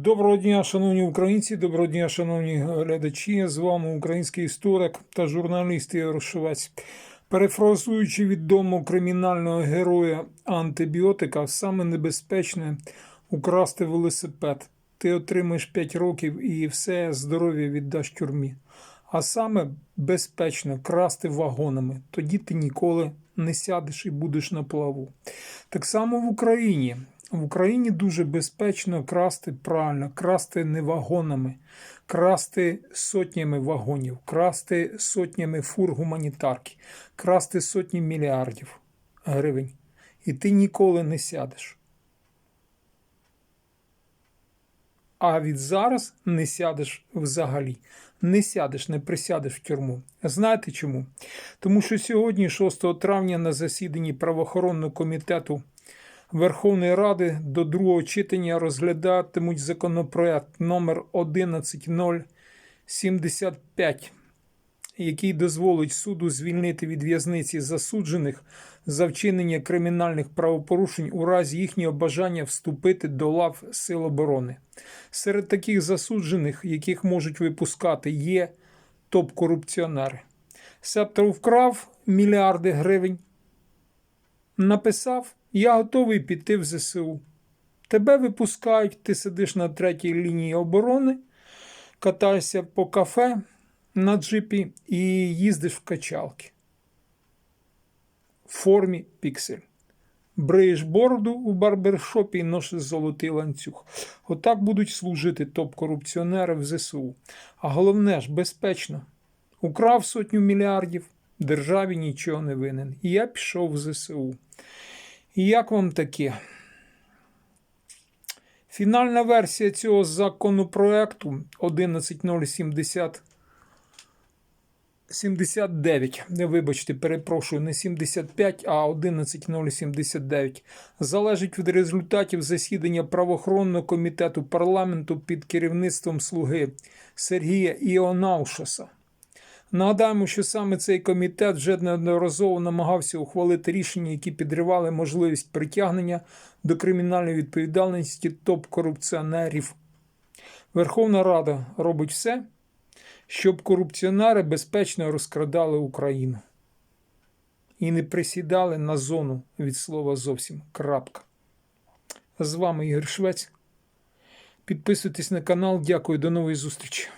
Доброго дня, шановні українці, доброго дня, шановні глядачі. З вами український історик та журналіст Ігор Швець. Перефразуючи відомого кримінального героя антибіотика, саме небезпечне украсти велосипед. Ти отримаєш 5 років і все здоров'я віддаш тюрмі. А саме безпечно красти вагонами. Тоді ти ніколи не сядеш і будеш на плаву. Так само в Україні. В Україні дуже безпечно красти правильно, красти не вагонами, красти сотнями вагонів, красти сотнями фур гуманітарки, красти сотні мільярдів гривень. І ти ніколи не сядеш. А від зараз не сядеш взагалі. Не сядеш, не присядеш в тюрму. Знаєте чому? Тому що сьогодні, 6 травня, на засіданні правоохоронного комітету Верховної Ради до другого читання розглядатимуть законопроект номер 11075, який дозволить суду звільнити від в'язниці засуджених за вчинення кримінальних правопорушень у разі їхнього бажання вступити до лав Сил оборони. Серед таких засуджених, яких можуть випускати, є топ-корупціонери. Септор вкрав мільярди гривень, написав. Я готовий піти в ЗСУ. Тебе випускають, ти сидиш на третій лінії оборони, катаєшся по кафе на джипі і їздиш в качалки. В формі піксель. Бриєш бороду у барбершопі і носиш золотий ланцюг. Отак будуть служити топ-корупціонери в ЗСУ. А головне ж, безпечно. Украв сотню мільярдів, державі нічого не винен. І я пішов в ЗСУ. І як вам таке? Фінальна версія цього законопроекту 11070 79, не вибачте, перепрошую, не 75, а 11079, залежить від результатів засідання правоохоронного комітету парламенту під керівництвом слуги Сергія Іонаушаса. Нагадаємо, що саме цей комітет вже неодноразово намагався ухвалити рішення, які підривали можливість притягнення до кримінальної відповідальності топ-корупціонерів. Верховна Рада робить все, щоб корупціонери безпечно розкрадали Україну і не присідали на зону від слова зовсім. Крапка. З вами Ігор Швець. Підписуйтесь на канал. Дякую, до нової зустрічі.